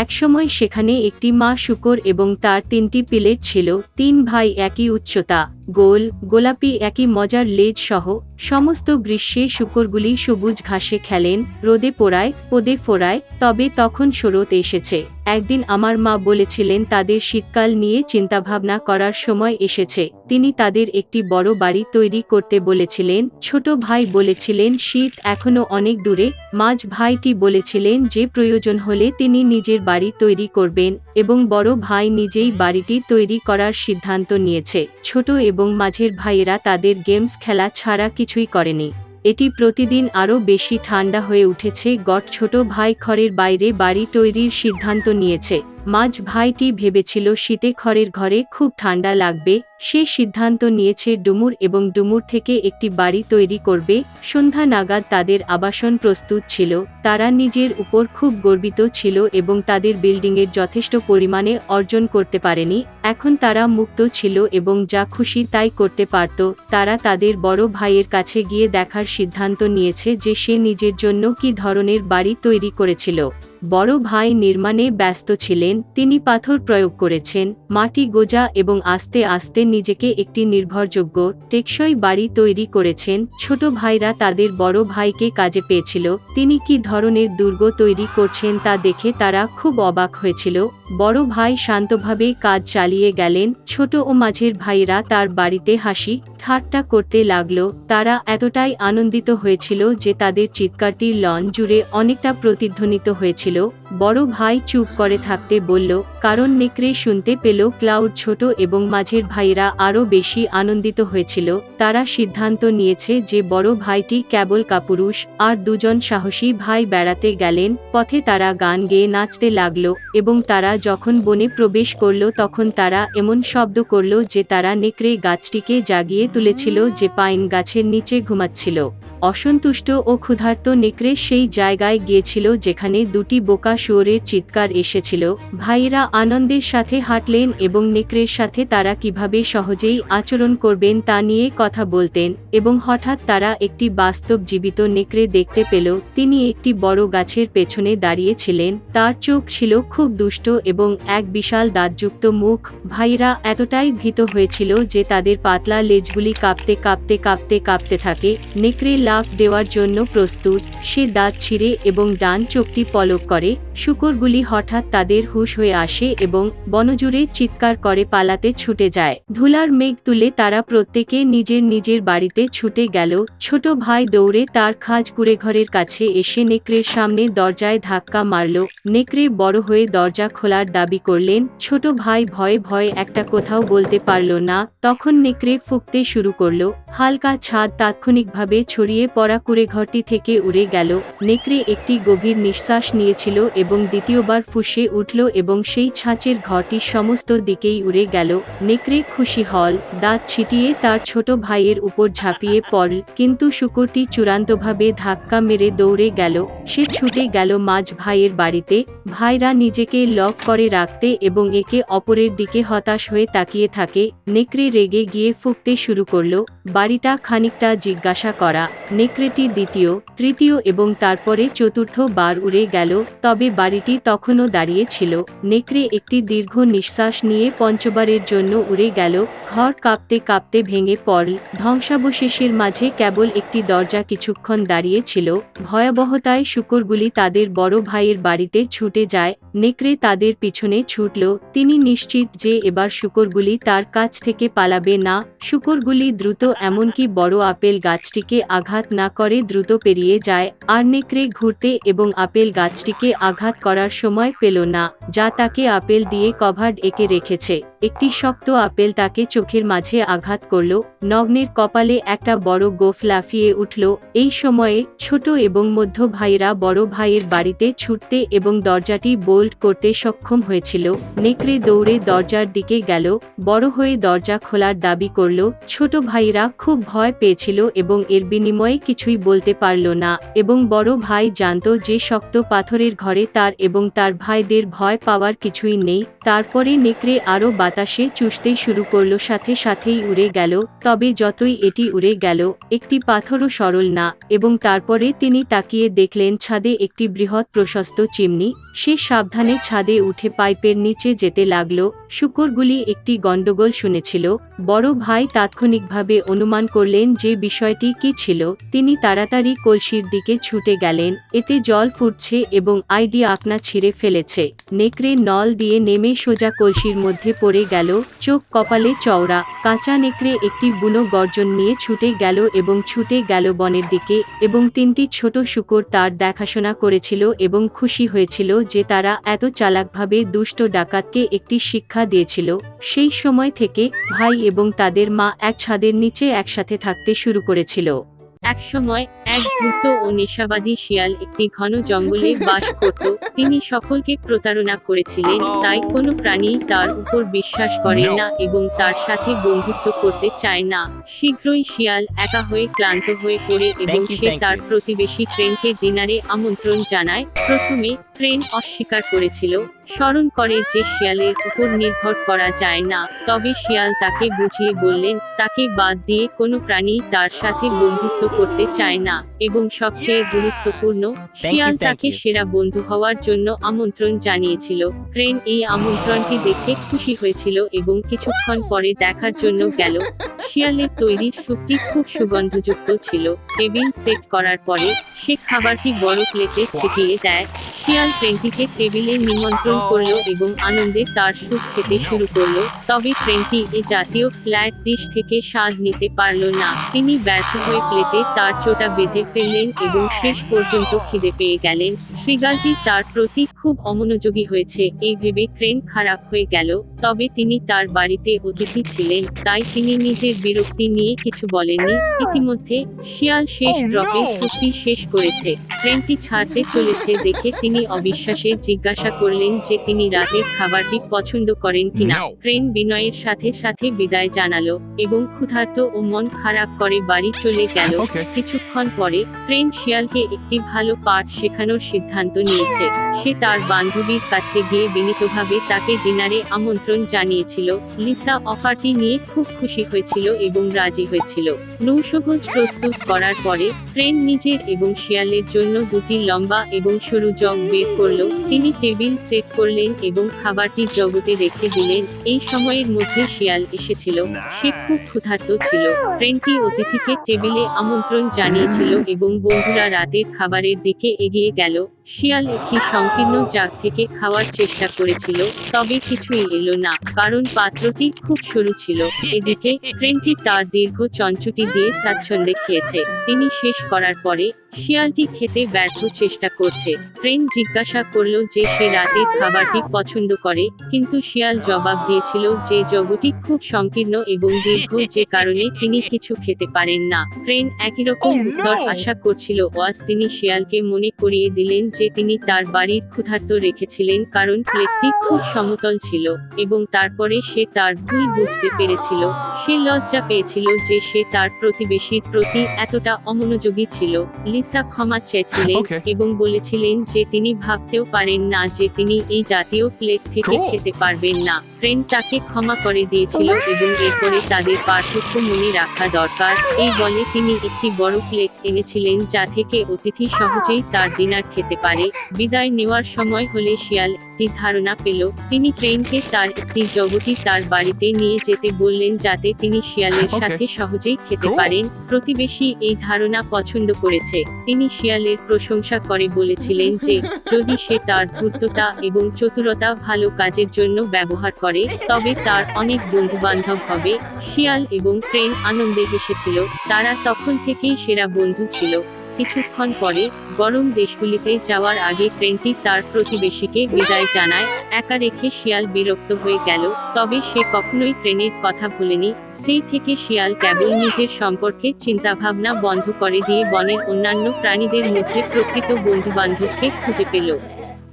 একসময় সেখানে একটি মা শুকর এবং তার তিনটি পিলেট ছিল তিন ভাই একই উচ্চতা। গোল, গোলাপি একই মজার লেজ সহ সমস্ত গ্রীষ্মে শুকরগুলি সবুজ ঘাসে খেলেন, রোদে পোড়ায়, পদে ফোড়ায়, তবে তখন শরৎ এসেছে। একদিন আমার মা বলেছিলেন, তাদের শীতকাল নিয়ে চিন্তাভাবনা করার সময় এসেছে। তিনি তাদের একটি বড় বাড়ি তৈরি করতে বলেছিলেন, ছোট ভাই বলেছিলেন, শীত এখনও অনেক দূরে। মাঝ ভাইটি বলেছিলেন, যে প্রয়োজন হলে তিনি নিজের বাড়ি তৈরি করবেন। এবং বড় ভাই নিজেই বাড়িটি তৈরি করার সিদ্ধান্ত নিয়েছে। ছোট এবং মাঝের ভাইয়েরা তাদের গেমস খেলা ছাড়া কিছুই করেনি। এটি প্রতিদিন আরও বেশি ঠান্ডা হয়ে উঠেছে। গট ছোট ভাই খড়ের বাইরে বাড়ি তৈরির সিদ্ধান্ত নিয়েছে। মাঝ ভাইটি ভেবেছিল শীতে খড়ের ঘরে খুব ঠান্ডা লাগবে, সে সিদ্ধান্ত নিয়েছে ডুমুর এবং ডুমুর থেকে একটি বাড়ি তৈরি করবে, সন্ধ্যা নাগাদ তাদের আবাসন প্রস্তুত ছিল, তারা নিজের উপর খুব গর্বিত ছিল এবং তাদের বিল্ডিংয়ের যথেষ্ট পরিমাণে অর্জন করতে পারেনি, এখন তারা মুক্ত ছিল এবং যা খুশি তাই করতে পারত, তারা তাদের বড় ভাইয়ের কাছে গিয়ে দেখার সিদ্ধান্ত নিয়েছে যে সে নিজের জন্য কি ধরনের বাড়ি তৈরি করেছিল। বড় ভাই নির্মাণে ব্যস্ত ছিলেন, তিনি পাথর প্রয়োগ করেছেন, মাটি গোজা এবং আস্তে আস্তে নিজেকে একটি নির্ভরযোগ্য, টেকসই বাড়ি তৈরি করেছেন, ছোট ভাইরা তাদের বড় ভাইকে কাজে পেয়েছিল, তিনি কি ধরনের দুর্গ তৈরি করছেন তা দেখে তারা খুব অবাক হয়েছিল, বড় ভাই শান্তভাবে কাজ চালিয়ে গেলেন, ছোট ও মাঝের ভাইরা তার বাড়িতে হাসি, ঠাট্টা করতে লাগল, তারা এতটাই আনন্দিত হয়েছিল যে তাদের চিৎকারটি লন জুড়ে অনেকটা প্রতিধ্বনিত হয়েছিল। বড় ভাই চুপ করে থাকতে বলল কারণ নেকড়ে শুনতে পেল ক্লাউড ছোট এবং মাঝের ভাইরা আরও বেশি আনন্দিত হয়েছিল। তারা সিদ্ধান্ত নিয়েছে যে বড় ভাইটি কেবল কাপুরুষ আর দুজন সাহসী ভাই বেড়াতে গেলেন। পথে তারা গান গেয়ে নাচতে লাগল এবং তারা যখন বনে প্রবেশ করল তখন তারা এমন শব্দ করল যে তারা নেকড়ে গাছটিকে জাগিয়ে তুলেছিল যে পাইন গাছের নিচে ঘুমাচ্ছিল। অসন্তুষ্ট ও ক্ষুধার্ত নেকড়ে সেই জায়গায় গিয়েছিল যেখানে দুটি বোকা শুয়োরের চিৎকার এসেছিল। ভাইয়েরা আনন্দের সাথে হাঁটলেন এবং নেকড়ের সাথে তারা কীভাবে সহজেই আচরণ করবেন তা নিয়ে কথা বলতেন এবং হঠাৎ তারা একটি বাস্তব জীবিত নেকড়ে দেখতে পেল। তিনি একটি বড় গাছের পেছনে দাঁড়িয়েছিলেন তার চোখ ছিল খুব দুষ্ট এবং এক বিশাল দাঁতযুক্ত মুখ। ভাইরা এতটাই ভীত হয়েছিল যে তাদের পাতলা লেজগুলি কাঁপতে কাঁপতে কাঁপতে কাঁপতে থাকে। নেকড়ে লাফ দেওয়ার জন্য প্রস্তুত। সে দাঁত ছিঁড়ে এবং ডান চোখটি পলক করে। শুকরগুলি হঠাৎ তাদের হুশ হয়ে আসে এবং বনজুড়ে চিৎকার করে পালাতে ছুটে যায়। ধুলার মেঘ তুলে তারা প্রত্যেকে নিজের নিজের বাড়িতে ছুটে গেল। ছোট ভাই দৌড়ে তার খাজ কুড়ে ঘরের কাছে এসে নেকড়ের সামনে দরজায় ধাক্কা মারল। নেকড়ে বড় হয়ে দরজা খোলার দাবি করলেন, ছোট ভাই ভয়ে ভয়ে একটা কোথাও বলতে পারল না। তখন নেকড়ে ফুঁকতে শুরু করল। হালকা ছাদ তাৎক্ষণিকভাবে ছড়িয়ে পড়া কুড়ে ঘরটি থেকে উড়ে গেল। নেকড়ে একটি গভীর নিঃশ্বাস নিয়েছিল এবং দ্বিতীয়বার ফুসে উঠল এবং সেই ছাঁচের ঘরটি সমস্ত দিকেই উড়ে গেল। নেকড়ে খুশি হল, দাঁত ছিটিয়ে তার ছোট ভাইয়ের উপর ঝাঁপিয়ে পড়ল, কিন্তু শুকুরটি চূড়ান্তভাবে ধাক্কা মেরে দৌড়ে গেল। সে ছুটে গেল মাঝ ভাইয়ের বাড়িতে। ভাইরা নিজেকে লক করে রাখতে এবং একে অপরের দিকে হতাশ হয়ে তাকিয়ে থাকে। নেকড়ে রেগে গিয়ে ফুঁকতে শুরু করল। বাড়িটা খানিকটা জিজ্ঞাসা করা। নেকড়েটি দ্বিতীয়, তৃতীয় এবং তারপরে চতুর্থ বার উড়ে গেল। তবে বাড়িটি তখনও দাঁড়িয়ে ছিল। নেকড়ে একটি দীর্ঘ নিঃশ্বাস নিয়ে পঞ্চবারের জন্য উড়ে গেল। ঘর কাঁপতে কাঁপতে ভেঙে পড়ল। ধ্বংসাবশেষের মাঝে কেবল একটি দরজা কিছুক্ষণ দাঁড়িয়ে ছিল। ভয়াবহতায় শুকরগুলি তাদের বড় ভাইয়ের বাড়িতে ছুটে যায়। নেকড়ে তাদের পিছনে ছুটল। তিনি নিশ্চিত যে এবার শুকরগুলি তার কাছ থেকে পালাবে না। শুকরগুলি দ্রুত এমনকি বড় আপেল গাছটিকে আঘাত না করে দ্রুত পেরিয়ে যায়। আর নেকড়ে ঘুরতে এবং আপেল গাছটিকে আঘাত করার সময় পেল না, যা তাকে আপেল দিয়ে কভার্ড এঁকে রেখেছে। একটি শক্ত আপেল তাকে চোখের মাঝে আঘাত করল, নগ্নের কপালে একটা বড় গোফ লাফিয়ে উঠল। এই সময়ে ছোট এবং মধ্য ভাইরা বড় ভাইয়ের বাড়িতে ছুটতে এবং দরজাটি বোল্ড করতে সক্ষম হয়েছিল। নেকড়ে দৌড়ে দরজার দিকে গেল, বড় হয়ে দরজা খোলার দাবি করল। ছোট ভাইরা খুব ভয় পেয়েছিল এবং এর বিনিময়ে কিছুই বলতে পারল না, এবং বড় ভাই জানতো যে শক্ত পাথরের ঘরে তার এবং তার ভাইদের ভয় পাওয়ার কিছুই নেই। তারপরে নেকড়ে আরও বাতাসে চুষতে শুরু করল, সাথে সাথেই উড়ে গেল। তবে যতই এটি উড়ে গেল, একটি পাথরও সরল না এবং তারপরে তিনি তাকিয়ে দেখলেন, ছাদে একটি বৃহৎ প্রশস্ত চিমনি। সে সাবধানে ছাদে উঠে পাইপের নিচে যেতে লাগল। শুকরগুলি একটি গন্ডগোল শুনেছিল। বড় ভাই তাৎক্ষণিকভাবে অনুমান করলেন যে বিষয়টি কি ছিল। তিনি তাড়াতাড়ি কলসির দিকে ছুটে গেলেন। এতে জল ফুটছে এবং আইডি আকনা ছিঁড়ে ফেলেছে। নেকড়ে নল দিয়ে নেমে সোজা কলসির মধ্যে পড়ে গেল, চোখ কপালে চওড়া। কাঁচা নেকড়ে একটি বুনো গর্জন নিয়ে ছুটে গেল এবং ছুটে গেল বনের দিকে এবং তিনটি ছোট শুকর তার দেখাশোনা করেছিল এবং খুশি হয়েছিল যে তারা এত চালাকভাবে দুষ্ট ডাকাতকে একটি শিক্ষা দিয়েছিল। সেই সময় থেকে ভাই এবং তাদের মা এক ছাদের নিচে একসাথে থাকতে শুরু করেছিল। এক সময় এক দ্রুত ও নেশাবাদী শিয়াল একটি ঘন জঙ্গলে বাস করত। তিনি সকলকে প্রতারণা করেছিলেন তাই কোনো প্রাণী তার উপর বিশ্বাস করে না এবং তার সাথে বন্ধুত্ব করতে চায় না। শীঘ্রই শিয়াল একা হয়ে ক্লান্ত হয়ে পড়ে এবং সে তার প্রতিবেশী ট্রেনকে ডিনারে আমন্ত্রণ জানায়। প্রথমে ট্রেন অস্বীকার করেছিল। স্মরণ করে যে শিয়ালের উপর নির্ভর করা যায় না তবে শিয়াল তাকে বুঝিয়ে বললেন তাকে বাদ দিয়ে কোনো প্রাণী তার সাথে বন্ধুত্ব করতে চায় না এবং সবচেয়ে গুরুত্বপূর্ণ শিয়াল তাকে সেরা বন্ধু হওয়ার জন্য আমন্ত্রণ জানিয়েছিল। ক্রেন এই আমন্ত্রণটি দেখে খুশি হয়েছিল এবং কিছুক্ষণ পরে দেখার জন্য গেল। শিয়ালের তৈরি স্যুপটি খুব সুগন্ধযুক্ত ছিল। টেবিল সেট করার পরে সে খাবারটি বড় প্লেটে ছিটিয়ে দেয়। শিয়াল ট্রেনটিকে টেবিলে নিমন্ত্রণ করল এবং আনন্দে তার স্যুপ খেতে শুরু করল। তবে ট্রেনটি এ জাতীয় ফ্ল্যাট ডিশ থেকে স্বাদ নিতে পারল না। তিনি ব্যর্থ হয়ে প্লেটে তার চোটা বেঁধে ফেললেন এবং শেষ পর্যন্ত খিদে পেয়ে গেলেন। শৃগালটি তার প্রতি খুব অমনোযোগী হয়েছে। এই ভেবে ট্রেন খারাপ হয়ে গেল। তবে তিনি তার বাড়িতে অতিথি ছিলেন। তাই তিনি নিজের বিরক্তি নিয়ে কিছু বলেননি। ইতিমধ্যে শিয়াল শেষ Oh, ড্রপে no! চুক্তি শেষ করেছে। ট্রেনটি ছাড়তে চলেছে দেখে তিনি অবিশ্বাসে জিজ্ঞাসা করলেন যে তিনি রাতের খাবারটি পছন্দ করেন কিনা। ট্রেন বিনয়ের সাথে সাথে বিদায় জানালো এবং ক্ষুধার্ত ও মন খারাপ করে বাড়ি চলে গেল। কিছুক্ষণ পরে ট্রেন শিয়ালকে একটি ভালো পাঠ শেখানোর সিদ্ধান্ত নিয়েছে। সে তার বান্ধবীর কাছে গিয়ে বিনীতভাবে তাকে ডিনারে আমন্ত্রণ জানিয়েছিল। লিসা অফারটি নিয়ে খুব খুশি হয়েছিল এবং রাজি হয়েছিল। নৌসভোজ প্রস্তুত করার পরে ট্রেন নিজের এবং শিয়ালের জন্য দুটি লম্বা এবং সরু জগ বের করল। তিনি টেবিল সেট করলেন এবং খাবারটি জগতে রেখে দিলেন। এই সময়ের মধ্যে শিয়াল এসেছিল। সে খুব ক্ষুধার্ত ছিল। ট্রেনটি অতিথিকে টেবিলে আমন্ত্রণ জানিয়েছিল এবং বন্ধুরা রাতের খাবারের দিকে এগিয়ে গেল। শিয়াল একটি সংকীর্ণ জাগ থেকে খাওয়ার চেষ্টা করেছিল, তবে কিছুই এলো না, কারণ পাত্রটি খুব সরু ছিল। এদিকে ট্রেনটি তার দীর্ঘ চঞ্চুটি দিয়ে স্বাচ্ছন্দ্যে খেয়েছে। তিনি শেষ করার পরে শিয়ালটি খেতে ব্যর্থ চেষ্টা করছে। ট্রেন জিজ্ঞাসা করল যে সে রাতে খাবারটি পছন্দ করে কিন্তু শিয়াল জবাব দিয়েছিল যে জগটি খুব সংকীর্ণ এবং দীর্ঘ যে কারণে তিনি কিছু খেতে পারেন না। ট্রেন একই রকম Oh, উত্তর আশা করছিল। ওয়াজ তিনি শিয়ালকে মনে করিয়ে দিলেন যে তিনি তার বাড়ির ক্ষুধার্ত রেখেছিলেন কারণ প্লেটটি খুব সমতল ছিল এবং তারপরে সে তার ভুল বুঝতে পেরেছিল। সে লজ্জা পেয়েছিল যে সে তার প্রতিবেশীর প্রতি এতটা অমনোযোগী ছিল। লিসা ক্ষমা চেয়েছিলেন এবং বলেছিলেন যে তিনি ভাবতেও পারেন না যে তিনি এই জাতীয় প্লেট থেকে খেতে পারবেন না। ট্রেন তাকে ক্ষমা করে দিয়েছিল এবং এরপরে তাদের পার্থক্য মনে রাখা দরকার। এই বলে তিনি একটি বড় প্লেট এনেছিলেন যা থেকে অতিথি সহজেই তার ডিনার খেতে পারে। বিদায় নেওয়ার সময় হলে শিয়াল একটি ধারণা পেল। তিনি ট্রেনকে তার একটি জগতি তার বাড়িতে নিয়ে যেতে বললেন যাতে তিনি শিয়ালের সাথে সহজেই খেতে পারেন। প্রতিবেশী এই ধারণা পছন্দ করেছে। তিনি শিয়ালের প্রশংসা করে বলেছিলেন যে যদি সে তার ধূর্ততা এবং চতুরতা ভালো কাজের জন্য ব্যবহার করে তবে তার অনেক বন্ধু বান্ধব হবে। শিয়াল এবং ট্রেন আনন্দে হেসেছিল। তারা তখন থেকেই সেরা বন্ধু ছিল। কিছুক্ষণ পরে গরম দেশগুলিতে যাওয়ার আগে ট্রেনটি তার প্রতিবেশীকে বিদায় জানায়। একা রেখে শিয়াল বিরক্ত হয়ে গেল, তবে সে কখনোই ট্রেনের কথা ভুলেনি। সেই থেকে শিয়াল কেবল নিজের সম্পর্কে চিন্তাভাবনা বন্ধ করে দিয়ে বনের অন্যান্য প্রাণীদের মধ্যে প্রকৃত বন্ধু বান্ধবকে খুঁজে পেল।